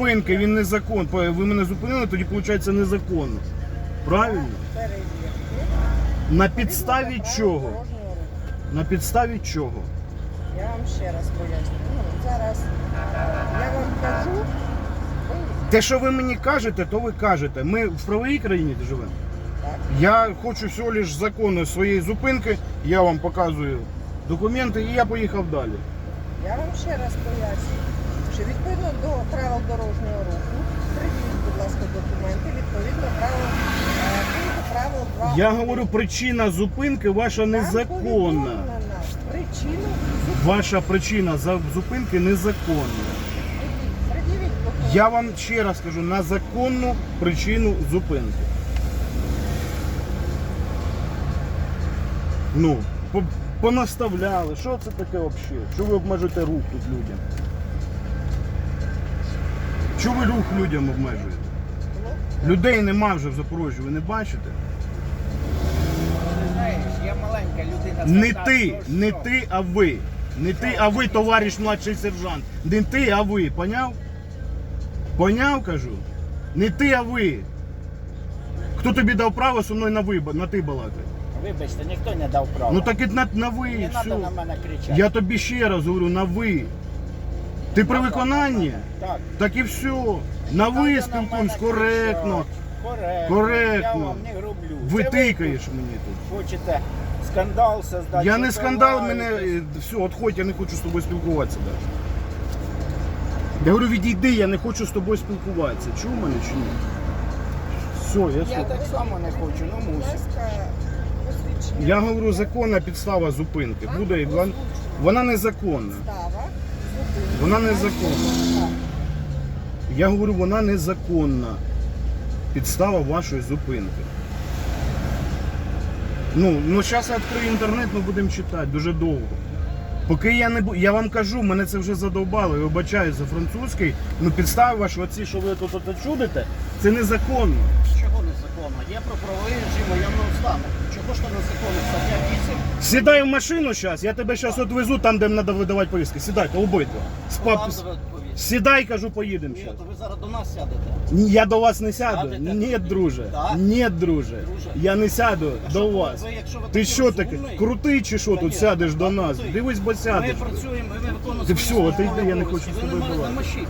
зупинки, він незаконний. Ви мене зупинили, тоді виходить незаконно. Правильно? На підставі чого? На підставі чого? Я вам ще раз поясню. Ну, зараз е, я вам кажу, Те, що ви мені кажете, то ви кажете. Ми в правовій країні живемо. так. Я хочу всього лиш закону своєї зупинки, я вам показую документи і я поїхав далі. Я вам ще раз поясню, що відповідно до правил дорожнього руху, приділіть, будь ласка, документи відповідно правил е, пункту правил 2. Я говорю, причина зупинки ваша незаконна. Причину Ваша причина за- зупинки незаконна. Пред'явіть документи. Я вам ще раз кажу на законну причину зупинки. Ну, по- понаставляли. Що це таке взагалі? Що ви обмежуєте рух тут людям? Що ви рух людям обмежуєте? Людей нема вже в Запорожжі, ви не бачите? Знаєш, я маленька людина. Не солдат, ти, ну не що? ти, а ви. Не ти, а ви, товариш младший сержант. Не ти, а ви. Поняв? Поняв, кажу? Не ти, а ви. Хто тобі дав право зі мною на ви, на ти балакати? Вибачте, ніхто не дав права. Ну так і на, на ви, не все. треба на мене кричати. Я тобі ще раз говорю, на ви. Ти при виконанні? Так. Так і все. На ви Треба спілкуємось коректно. Коректно. Коректно. Я вам не грублю. Ви тикаєш мені тут. хочете скандал создати. Я не скандал, мене е, все, отходь, я не хочу з тобою спілкуватися далі. Я говорю, відійди, я не хочу з тобою спілкуватися. Чув мене чи ні? Все, я Я слухаю. так само не хочу, ну будь мусить. ласка, посвідчення. Я говорю, законна підстава зупинки. Буде, вон- вона незаконна. Підстава. Вона незаконна. Я говорю, вона незаконна. Підстава вашої зупинки. Ну, ну зараз я відкрию інтернет, ми будемо читати дуже довго. Поки я не бу... я вам кажу, мене це вже задовбало, я вибачаю за французький. Ну підстави ваші, оці, що ви тут чудите, це незаконно. Чого незаконно? Є про правовий режим воєнного стану. Чого ж? Стаття 8. Сідай в машину зараз, я тебе зараз відвезу там, де треба видавати повістки. Сідайте, обидва. З пап... Сідай, кажу, поїдемо Ні, то ви зараз до нас сядете. Ні, Я до вас не сяду. Сядете? Ні, друже. Так? Ні, друже. Друже. Я не сяду до вас. ви- якщо ви Ти такий що таке? розумний, Крутий чи що тут сядеш до нас? крутий. Дивись, бо Ми сядеш. працюємо, ми виконуємо Ти свої все, службові ти йди, я не обов'язки. хочу з Ви тобою намашіть.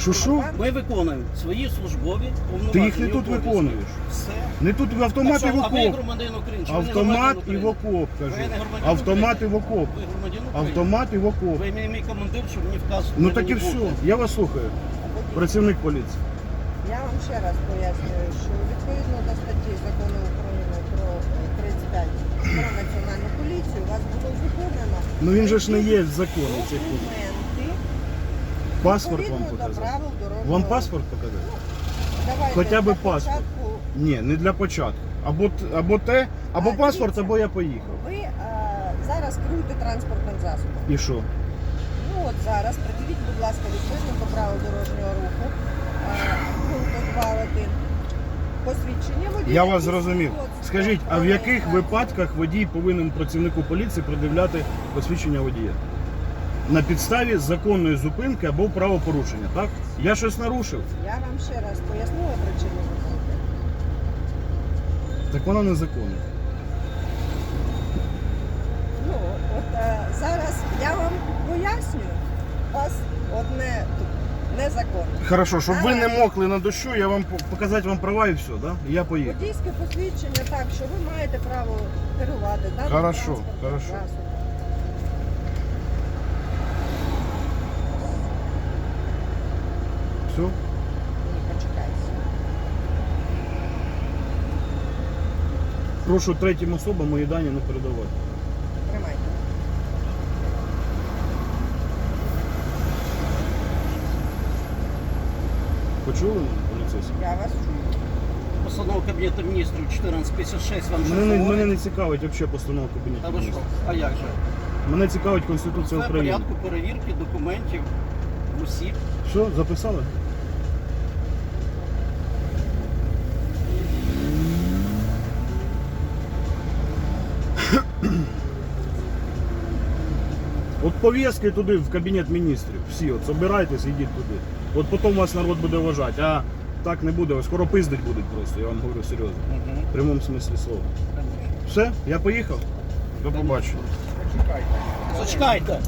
Шушу? Ми виконуємо свої службові повноваження. Ти їх не тут обов'язки. виконуєш. Не тут автомат і в А ви окоп. громадянин України. чи ви не Автомат і в України? окоп, кажу. Не Автомат і України? в окоп. Ви громадянин України. Автомат і в окоп. Ви мій, мій командир, щоб мені вказувати. Ну так і все. Я вас слухаю. Працівник поліції. Я вам ще раз пояснюю, що відповідно до статті закону України про е, 35 про національну поліцію вас було виконано Ну він же ж не є в законі цей пункт. документи Паспорт вам відповідно до показав. правил дорожнього Вам паспорт показати? Давайте Хоча б для паспорт. початку Ні, не для початку. Або, т- або те, або А, паспорт, дивіться. або я поїхав. Ви е, зараз керуєте транспортним засобом. І що? Ну от зараз придивіть, будь ласка, відповідно до правил дорожнього руху. е, Пункту 2.1. Посвідчення водія. Я вас і зрозумів. свідоцтво Скажіть, а про в яких реєстрацію. випадках водій повинен працівнику поліції придивляти посвідчення водія? На підставі законної зупинки або правопорушення, так? Я щось нарушив. Я вам ще раз пояснила причину зупинки. Так вона незаконна. Ну, от е, зараз я вам пояснюю, у вас одне тут незаконне. Хорошо, щоб ви не мокли на дощу, я вам по- показати вам права і все, да? І я поїхав. Водійське посвідчення так, що ви маєте право керувати даним Хорошо, транспортним хорошо. засобом. Все? Ні, почекайте. Прошу третім особам мої дані не передавати. Тримайте. Почули мене, поліцейські? Я вас чую. Постанова Кабінету міністрів 1456 вам Мене, мене не цікавить взагалі постанова Та Кабінету ви що? міністрів. А як же? Мене цікавить Конституція Це в України. порядку перевірки документів усіх. Що, записали? Пов'язки туди в кабінет міністрів. Всі, от собирайтесь, ідіть туди. От потім вас народ буде вважати. А так не буде, скоро пиздить будуть просто, я вам говорю серйозно. Угу. В прямому смислі слова. Все, я поїхав. До побачення. Зачекайте. Зачекайте.